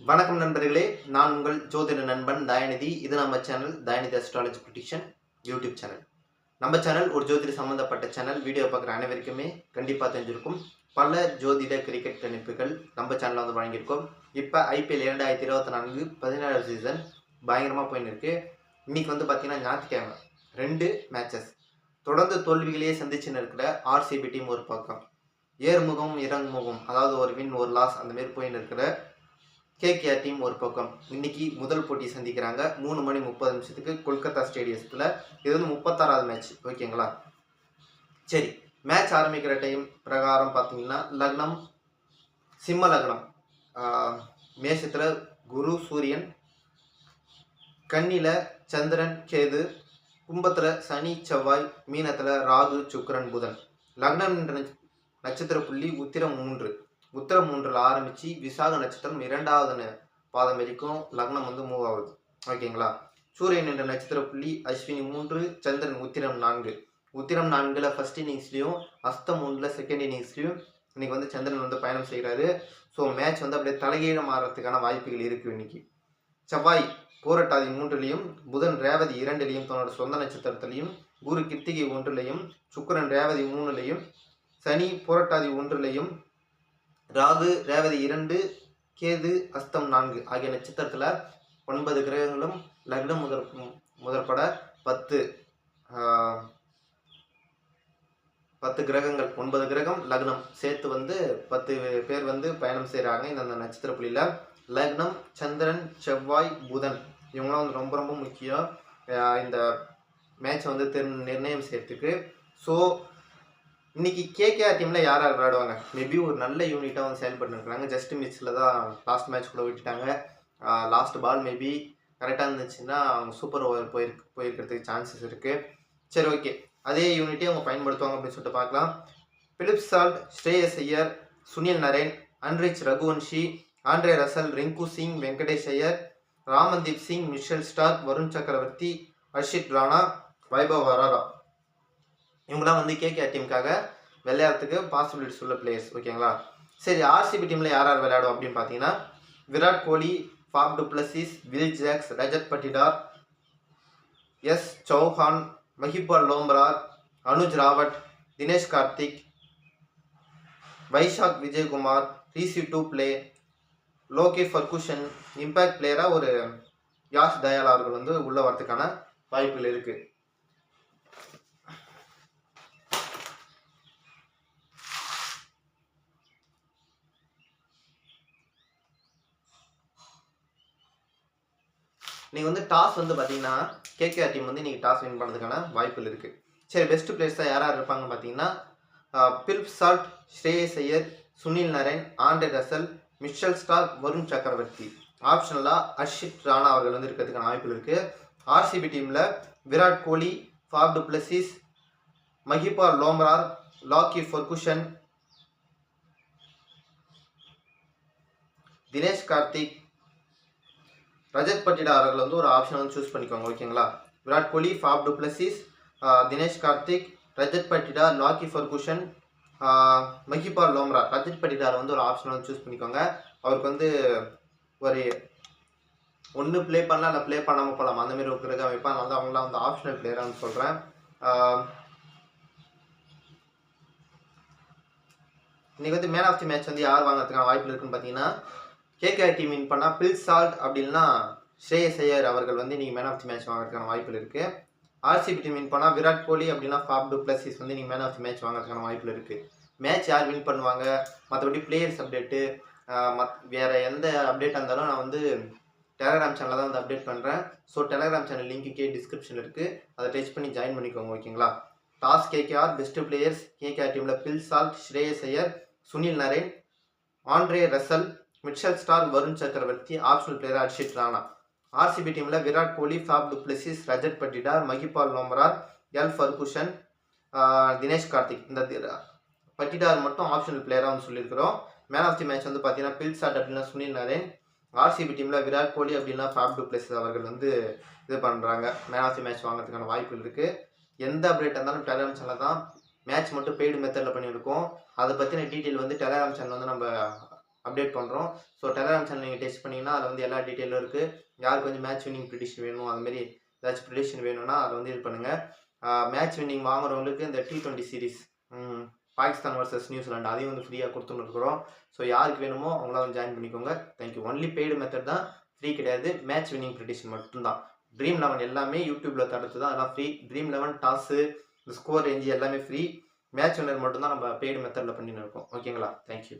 வணக்கம் நண்பர்களே நான் உங்கள் ஜோதிட நண்பன் தயாநிதி. இது நம்ம channel Dayanidhi astrology prediction YouTube channel. நம்ம சேனல் ஒரு ஜோதிட சம்மந்தப்பட்ட சேனல். வீடியோ பார்க்குற அனைவருக்குமே கண்டிப்பாக தெரிஞ்சிருக்கும். பல ஜோதிட கிரிக்கெட் கணிப்புகள் நம்ம சேனலில் வந்து வழங்கியிருக்கோம். இப்போ ஐபிஎல் இரண்டாயிரத்தி இருபத்தி நான்கு பதினேழாவது சீசன் பயங்கரமாக போயின்னு இருக்கு இன்னைக்கு வந்து பார்த்தீங்கன்னா ஞாயிற்றுக்கிழமை ரெண்டு மேட்சஸ் தொடர்ந்து தோல்விகளையே சந்திச்சுன்னு இருக்கிற ஆர்சிபி டீம் ஒரு பக்கம். ஏறுமுகம் இறங்குமுகம் அதாவது ஒரு வின் ஒரு லாஸ் அந்தமாரி போயின்னு இருக்கிற கேகேஆர் டீம் ஒரு பக்கம். இன்னைக்கு முதல் போட்டி சந்திக்கிறாங்க. மூணு மணி முப்பது நிமிஷத்துக்கு கொல்கத்தா ஸ்டேடியத்தில். இது வந்து முப்பத்தாறாவது மேட்ச் ஓகேங்களா சரி. மேட்ச் ஆரம்பிக்கிற டைம் பிரகாரம் பார்த்தீங்கன்னா லக்னம் சிம்ம லக்னம். மேஷத்தில் குரு சூரியன் கண்ணில சந்திரன் கேது கும்பத்தில் சனி செவ்வாய் மீனத்தில் ராகு சுக்கரன் புதன். லக்னம் என்ற நட்ச- நட்சத்திர புள்ளி உத்திரம் மூன்று. உத்திரம் மூன்றில் ஆரம்பித்து விசாக நட்சத்திரம் இரண்டாவது ந- பாதம் வரைக்கும் லக்னம் வந்து மூவ் ஆகுது. ஓகேங்களா சூரியன் என்ற நட்சத்திர புள்ளி அஸ்வினி மூன்று சந்திரன் உத்திரம் நான்கு. உத்திரம் நான்கில் ஃபர்ஸ்ட் இன்னிங்ஸ்லையும் அஸ்தம் மூன்றில் செகண்ட் இன்னிங்ஸ்லையும் இன்றைக்கி வந்து சந்திரன் வந்து பயணம் செய்கிறாரு ஸோ மேட்ச் வந்து அப்படியே தலைகீழ மாறுறதுக்கான வாய்ப்புகள் இருக்குது இன்னைக்கு. செவ்வாய் போரட்டாதி மூன்றிலையும் புதன் ரேவதி இரண்டிலையும் தன்னோட சொந்த நட்சத்திரத்திலையும் குரு கிருத்திகை ஒன்றிலையும் சுக்கிரன் ரேவதி மூணுலையும் சனி போரட்டாதி ஒன்றிலையும் ராகு ரேவதி இரண்டு கேது அஸ்தம் நான்கு ஆகிய நட்சத்திரத்தில் ஒன்பது கிரகங்களும் லக்னம் முதற் முதற்பட பத்து பத்து கிரகங்கள். ஒன்பது கிரகம் லக்னம். சேர்த்து வந்து பத்து பேர் வந்து பயணம் செய்கிறாங்க இந்த நட்சத்திர புள்ளியில். லக்னம் சந்திரன் செவ்வாய் புதன் இவங்களாம் வந்து ரொம்ப ரொம்ப முக்கியம். இந்த மேட்ச் வந்து தெர் நிர்ணயம் செய்யறதுக்கு. ஸோ இன்னைக்கு கேகேஆர் டீம்ல யார் யார் விளையாடுவாங்க? மேபி ஒரு நல்ல யூனிட்டாக வந்து செயல்பட்டு இருக்கிறாங்க ஜஸ்ட் மிச்சில் தான் லாஸ்ட் மேட்ச் கூட விட்டுட்டாங்க. லாஸ்ட் பால் மேபி கரெக்டாக இருந்துச்சுன்னா அவங்க சூப்பர் ஓவர் போயிருக்கு போயிருக்கிறதுக்கு சான்சஸ் இருக்குது சரி ஓகே அதே யூனிட்டே அவங்க பயன்படுத்துவாங்க அப்படின்னு சொல்லிட்டு பார்க்கலாம். Phil Salt Shreyas Iyer Sunil Narine Anrich Raghuvanshi Andre Russell Rinku Singh Venkatesh Iyer Ramandeep Singh Mitchell Starc Varun Chakravarthy Harshit Rana Vaibhav வராரா இவங்களாம் வந்து கேகேஆர் டீமுக்காக விளையாடுறதுக்கு பாசிபிலிட்டிஸ் உள்ள பிளேயர்ஸ் ஓகேங்களா சரி ஆர்சிபி டீமில் யார் யார் விளையாடும் அப்படின்னு பார்த்தீங்கன்னா Virat Kohli Faf du Plessis Will Jacks Rajat Patidar S Chauhan Mahipal Lomror Anuj Rawat Dinesh Karthik Vyshak Vijaykumar Reece Topley Lockie Ferguson impact பிளேயராக ஒரு யாஷ் தயால் அவர்கள் வந்து உள்ளே வரதுக்கான வாய்ப்புகள் இருக்குது நீங்கள் வந்து டாஸ் வந்து பார்த்தீங்கன்னா கேகேஆர் டீம் வந்து நீங்கள் டாஸ் வின் பண்ணுறதுக்கான வாய்ப்புகள் இருக்குது சரி பெஸ்ட் பிளேயர்ஸாக யார் யார் இருப்பாங்க பார்த்தீங்கன்னா Phil Salt Shreyas Iyer Sunil Narine Andre Russell Mitchell star Varun சக்கரவர்த்தி. ஆப்ஷனலாக அர்ஷித் ராணா அவர்கள் வந்து இருக்கிறதுக்கான வாய்ப்புகள் இருக்குது ஆர்சிபி டீமில் Virat Kohli Faf du Plessis Mahipal Lomror Lockie Ferguson Dinesh Karthik Rajat Patidar அவர்கள் வந்து ஒரு ஆப்ஷன் வந்து சூஸ் பண்ணிக்கோங்க ஓகேங்களா Virat Kohli Faf du Plessis Dinesh Karthik Rajat Patidar Lockie Ferguson Mahipal Lomror. Rajat Patidar வந்து ஒரு option வந்து choose பண்ணிக்கோங்க. அவருக்கு வந்து ஒரு ஒன்று ப்ளே பண்ணலாம் இல்லை ப்ளே பண்ணாமல் போகலாம் அந்த மாதிரி ஒரு கிரக அமைப்பா நான் வந்து அவங்களாம் வந்து ஆப்ஷனல் பிளேயரானு சொல்கிறேன் இன்றைக்கி வந்து மேன் ஆஃப் தி மேட்ச் வந்து யார் வாங்குறதுக்கான வாய்ப்பு இருக்குன்னு பார்த்தீங்கன்னா கேகேஆர் டீம் வின் பண்ணால் பில் சால்ட் அப்படின்னா ஸ்ரேயஸ் ஐயர் அவர்கள் வந்து நீங்கள் மேன் ஆஃப் தி மேட்ச் வாங்குறதுக்கான வாய்ப்புகள் இருக்குது ஆர்சிபி டீம் வின் பண்ணால் விராட் கோலி அப்படின்னா ஃபாப் டூ டுப்ளசிஸ் வந்து நீங்கள் மேன் ஆஃப் தி மேட்ச் வாங்குறதுக்கான வாய்ப்புகள் இருக்குது மேட்ச் யார் வின் பண்ணுவாங்க? மற்றபடி பிளேயர்ஸ் அப்டேட்டு மத் வேறு எந்த அப்டேட்டாக இருந்தாலும் நான் வந்து டெலகிராம் சேனலில் தான் வந்து அப்டேட் பண்ணுறேன் ஸோ டெலகிராம் சேனல் லிங்க் கே டிஸ்கிரிப்ஷன் இருக்குது அதை டச் பண்ணி ஜாயின் பண்ணிக்கோங்க ஓகேங்களா toss KKR best players KKR டீமில் Phil Salt Shreyas Iyer Sunil Narine Andre Russell Mitchell Starc Varun Chakravarthy optional player Harshit Rana. RCB டீமில் Virat Kohli Faf du Plessis Rajat Patidar Mahipal Lomror L Ferguson Dinesh Karthik. இந்த தி- பட்டிடார் மட்டும் optional பிளேயராக வந்து சொல்லியிருக்கிறோம். Man of the match வந்து பார்த்தீங்கன்னா bill chat அப்படின்னா சுனில் நரேன். ஆர்சிபி டீமில் விராட் கோலி அப்படின்னா ஃபாப் டுப்ளசிஸ் அவர்கள் வந்து இது பண்ணுறாங்க மேன் ஆஃப் தி மேட்ச் வாங்குறதுக்கான வாய்ப்புகள் இருக்குது எந்த அப்டேட் இருந்தாலும் டெலிகிராம் சேனல் தான் மேட்ச் மட்டும் பெய்டு மெத்தடில் பண்ணியிருக்கோம். அதை பற்றின டீட்டெயில் வந்து டெலிகிராம் சேனல் வந்து நம்ம அப்டேட் பண்ணுறோம் ஸோ டெலகிராம் சேனல் நீங்கள் டெஸ்ட் பண்ணிங்கன்னா அதில் வந்து எல்லா டீட்டெயிலும் இருக்குது யாருக்கு வந்து மேட்ச் வின்னிங் ப்ரிடிஷன் வேணும் அதுமாரி ஏதாச்சும் ப்ரிடிஷன் வேணும்னா அதை வந்து இது பண்ணுங்கள் மேட்ச் வின்னிங் வாங்குறவங்களுக்கு இந்த T twenty series Pakistan versus New Zealand அதையும் வந்து ஃப்ரீயாக கொடுத்துன்னு இருக்கிறோம். ஸோ யாருக்கு வேணுமோ அவங்களாம் வந்து ஜாயின் பண்ணிக்கோங்க. Thank you only paid method தான் ஃப்ரீ கிடையாது. மேட்ச் வின்னிங் ப்ரிடிஷன் மட்டும்தான். ட்ரீம் லெவன் எல்லாமே யூடியூப்பில் தடுத்து தான் அதெல்லாம் free Dream Eleven toss score range எல்லாமே ஃப்ரீ மேட்ச் வின்னர் மட்டும்தான் நம்ம பெய்டு மெத்தடில் பண்ணின்னு இருக்கோம். ஓகேங்களா தேங்க்யூ